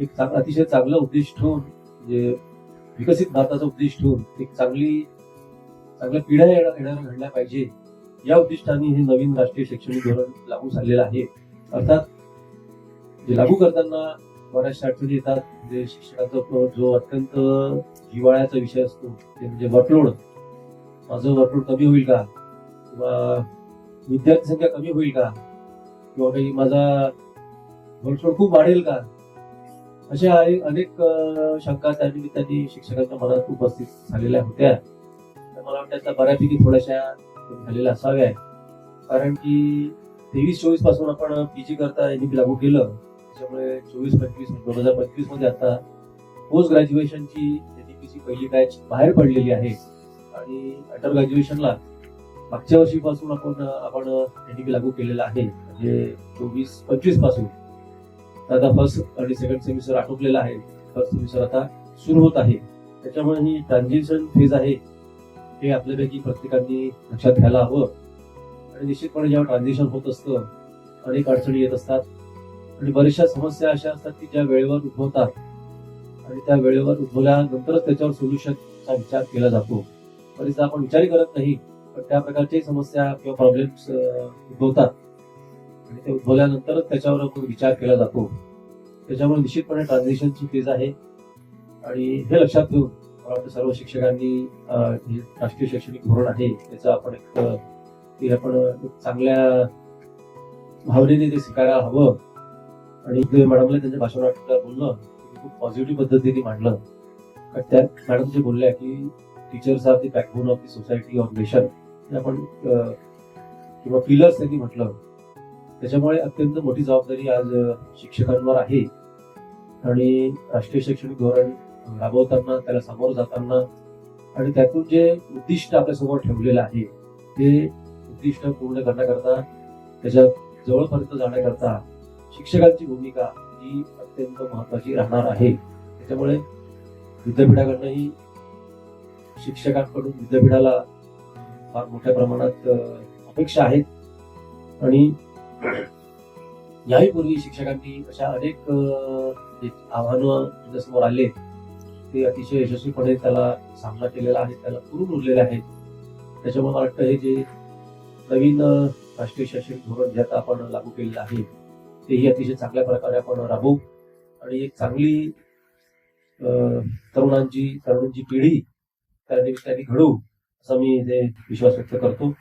एक अतिशय चांगलं उद्दिष्ट ठेवून म्हणजे विकसित भारताचं उद्दिष्ट ठेवून एक चांगली चांगल्या पिढ्या येणार घडल्या पाहिजे. या उद्दिष्टाने हे नवीन राष्ट्रीय शैक्षणिक धोरण लागू झालेलं आहे. अर्थात जे लागू करताना बऱ्याचशा अडचणी येतात. म्हणजे शिक्षणाचा जो अत्यंत हिवाळ्याचा विषय असतो ते म्हणजे वर्कलोड माझं वर्कलोड कमी होईल का? किंवा विद्यार्थी संख्या कमी होईल का? किंवा काही माझा वर्कलोड खूप वाढेल का? अशा अनेक अनेक शंका त्या निमित्ताने शिक्षकांच्या मनात उपस्थित झालेल्या होत्या. तर मला वाटतं त्या बऱ्यापैकी थोड्याशा झालेल्या असाव्या कारण की तेवीस चोवीसपासून आपण पीजी करता एनईपी लागू केलं. त्याच्यामुळे चोवीस पंचवीस दोन हजार पंचवीसमध्ये आता पोस्ट ग्रॅज्युएशनची एनईपीची पहिली बॅच बाहेर पडलेली आहे. आणि अंडर ग्रॅज्युएशनला मागच्या वर्षीपासून आपण आपण एनईपी लागू केलेला आहे. म्हणजे चोवीस पंचवीसपासून. आता फर्स्ट आणि सेकंड सेमिस्टर आटोपलेला आहे. फर्स्ट सेमिस्टर आता सुरू होत आहे. त्याच्यामुळे ही ट्रान्झिशन फेज आहे. हे आपल्यापैकी प्रत्येकाने लक्षात घ्यायला हवं. आणि निश्चितपणे जेव्हा ट्रान्झिशन होत असतं अनेक अडचणी येत असतात. आणि बऱ्याचशा समस्या अशा असतात की ज्या वेळेवर उद्भवतात. आणि त्या वेळेवर उद्भवल्यानंतरच त्याच्यावर सोल्युशनचा विचार केला जातो. बरेचदा आपण विचारही करत नाही पण त्या प्रकारच्याही समस्या किंवा प्रॉब्लेम्स उद्भवतात. आणि ते उद्भवल्यानंतरच त्याच्यावर आपण विचार केला जातो. त्याच्यामुळे निश्चितपणे ट्रान्झिशनची फेज आहे. आणि हे लक्षात घेऊन मला वाटतं सर्व शिक्षकांनी राष्ट्रीय शैक्षणिक धोरण आहे त्याचं आपण एक ते आपण चांगल्या भावनेने ते स्वीकारायला हवं. आणि इथे मॅडमला त्यांच्या भाषणात बोललं खूप पॉझिटिव्ह पद्धतीने मांडलं. कारण त्या मॅडम जे बोलल्या की teachers are the backbone of the society of nation हे आपण किंवा पिलर्स त्यांनी म्हटलं. त्याच्यामुळे अत्यंत मोठी जबाबदारी आज शिक्षकांवर आहे. आणि राष्ट्रीय शैक्षणिक धोरण राबवताना त्याला सामोरं जाताना आणि त्यातून जे उद्दिष्ट आपल्यासमोर ठेवलेलं आहे ते उद्दिष्ट पूर्ण करण्याकरता त्याच्या जवळपर्यंत जाण्याकरता शिक्षकांची भूमिका ही अत्यंत महत्वाची राहणार आहे. त्याच्यामुळे विद्यापीठाकडनंही शिक्षकांकडून विद्यापीठाला फार मोठ्या प्रमाणात अपेक्षा आहेत. आणि याही पूर्वी शिक्षकांनी अशा अनेक आव्हानं समोर आले ते अतिशय यशस्वीपणे त्याला सामना केलेला आहे त्याला पुरून उरलेले आहेत. त्याच्यामुळे मला वाटतं हे जे नवीन राष्ट्रीय शैक्षणिक धोरण जे आता आपण लागू केलेलं आहे तेही अतिशय चांगल्या प्रकारे आपण राबवू. आणि एक चांगली तरुणांची तरुणांची पिढी त्या निमित्ताने घडवू असा मी इथे विश्वास व्यक्त करतो.